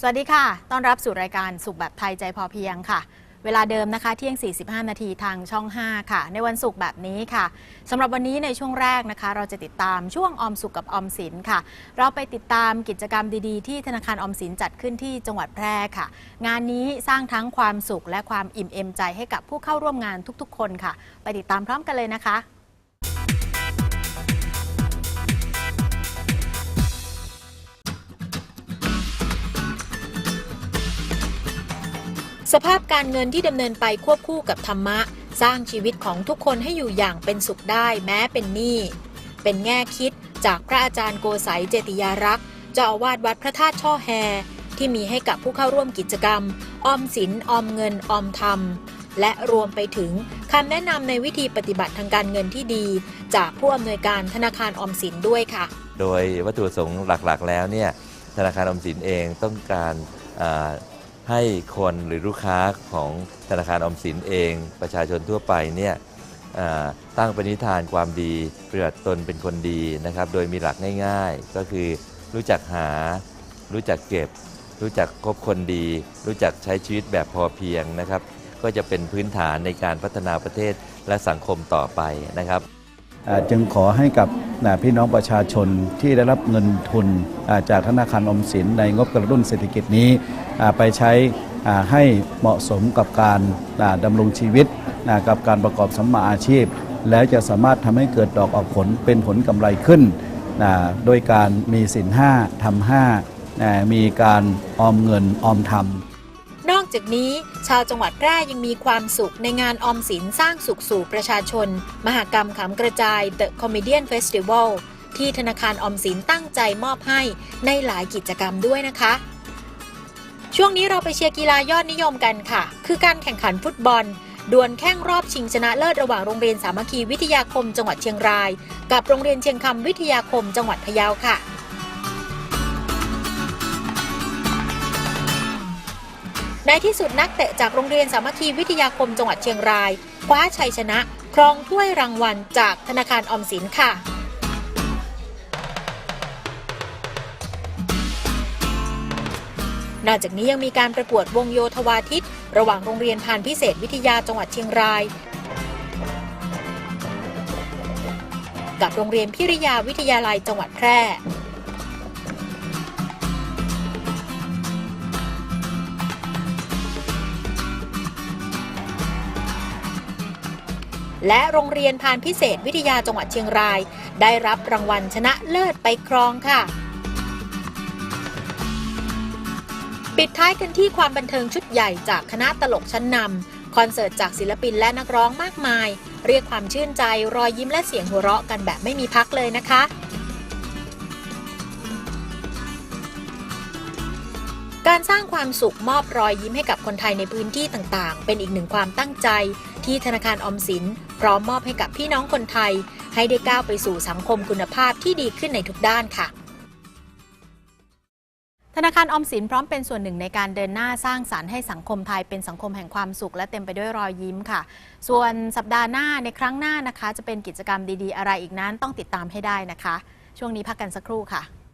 สวัสดีค่ะ ต้อนรับสู่รายการสุขแบบไทยใจพอเพียงค่ะ เวลาเดิมนะคะ เที่ยง 45 นาทีทางช่อง 5 ค่ะ ในวันศุกร์แบบนี้ค่ะสำหรับวันนี้ในช่วงแรกนะคะ เราจะติดตามช่วงออมสุขกับออมสินค่ะ เราไปติดตามกิจกรรมดีๆ ที่ธนาคารออมสินจัดขึ้นที่จังหวัดแพร่ค่ะ งานนี้สร้างทั้งความสุขและความอิ่มเอมใจให้กับผู้เข้าร่วมงานทุกๆ คนค่ะ ไปติดตามพร้อมกันเลยนะคะ สภาพการเงินที่ดำเนินไปควบคู่กับธรรมะ สร้างชีวิตของทุกคนให้อยู่อย่างเป็นสุขได้แม้เป็นหนี้ เป็นแง่คิดจากพระอาจารย์โกไสยเจติยารักษ์เจ้าอาวาสวัดพระธาตุช่อแฮ ที่มีให้กับผู้เข้าร่วมกิจกรรม ออมสินออมเงินออมธรรม และรวมไปถึงคำแนะนำในวิธีปฏิบัติทางการเงินที่ดี จากผู้อำนวยการธนาคารออมสินด้วยค่ะ โดยวัตถุประสงค์หลักๆ แล้วเนี่ยธนาคารออมสินเองต้องการ ให้คนหรือลูกค้าของธนาคารอมสินเอง ประชาชนทั่วไปเนี่ยตั้งปณิธานความดีเปลือตนเป็นคนดีนะครับ โดยมีหลักง่าย ๆ ก็คือรู้จักหา รู้จักเก็บ รู้จักคบคนดี รู้จักใช้ชีวิตแบบพอเพียงนะครับ ก็จะเป็นพื้นฐานในการพัฒนาประเทศและสังคมต่อไปนะครับ จึงขอให้กับ อ่าพี่น้องประชาชนที่ได้รับเงินทุนจากธนาคารอมสินในงบกระตุ้นเศรษฐกิจนี้ไปใช้ให้เหมาะสมกับการดำรงชีวิตกับการประกอบสัมมาอาชีพ แล้วจะสามารถทำให้เกิดดอกออกผลเป็นผลกำไรขึ้น โดยการมีสินห้าทำห้ามีการออมเงินออมทำ จากนี้ ชาวจังหวัดแพร่ยังมีความสุขในงานออมสินสร้างสุขสู่ประชาชน มหกรรมขำกระจาย The Comedian Festival ที่ธนาคารออมสินตั้งใจมอบให้ในหลายกิจกรรมด้วยนะคะ ช่วงนี้เราไปเชียร์กีฬายอดนิยมกันค่ะ คือการแข่งขันฟุตบอลดวลแข่งรอบชิงชนะเลิศระหว่างโรงเรียนสามัคคีวิทยาคมจังหวัดเชียงราย กับโรงเรียนเชียงคำวิทยาคมจังหวัดพะเยาค่ะ ในที่สุดนักเตะจากโรงเรียนสามัคคีวิทยาคมจังหวัดเชียงราย คว้าชัยชนะ ครองถ้วยรางวัลจากธนาคารออมสินค่ะนอกจากนี้ยังมีการประกวดวงโยธวาทิต ระหว่างโรงเรียนพานพิเศษวิทยาจังหวัดเชียงราย กับโรงเรียนพิริยาวิทยาลัยจังหวัดแพร่ และโรงเรียนพานพิเศษวิทยาจังหวัดเชียงราย ได้รับรางวัลชนะเลิศไปครองค่ะ ปิดท้ายกันที่ความบันเทิงชุดใหญ่จากคณะตลกชั้นนำคอนเสิร์ตจากศิลปินและนักร้องมากมาย เรียกความชื่นใจรอยยิ้มและเสียงหัวเราะกันแบบไม่มีพักเลยนะคะการสร้างความสุขมอบรอยยิ้มให้กับคนไทยในพื้นที่ต่างๆ เป็นอีกหนึ่งความตั้งใจ ที่ธนาคารอมสิน พร้อมมอบให้กับพี่น้องคนไทย ให้ได้ก้าวไปสู่สังคมคุณภาพที่ดีขึ้นในทุกด้านค่ะธนาคารออมสินพร้อมเป็นส่วนหนึ่งในการเดินหน้าสร้างสารรค์ให้สังคมไทยเป็นสังคมแห่งความสุข และเต็มไปด้วยรอยยิ้มค่ะ ส่วนสัปดาห์หน้าในครั้งหน้านะคะ จะเป็นกิจกรรมดีๆ อะไรอีกนั้นต้องติดตามให้ได้นะคะ ช่วงนี้พักกันสักครู่ค่ะ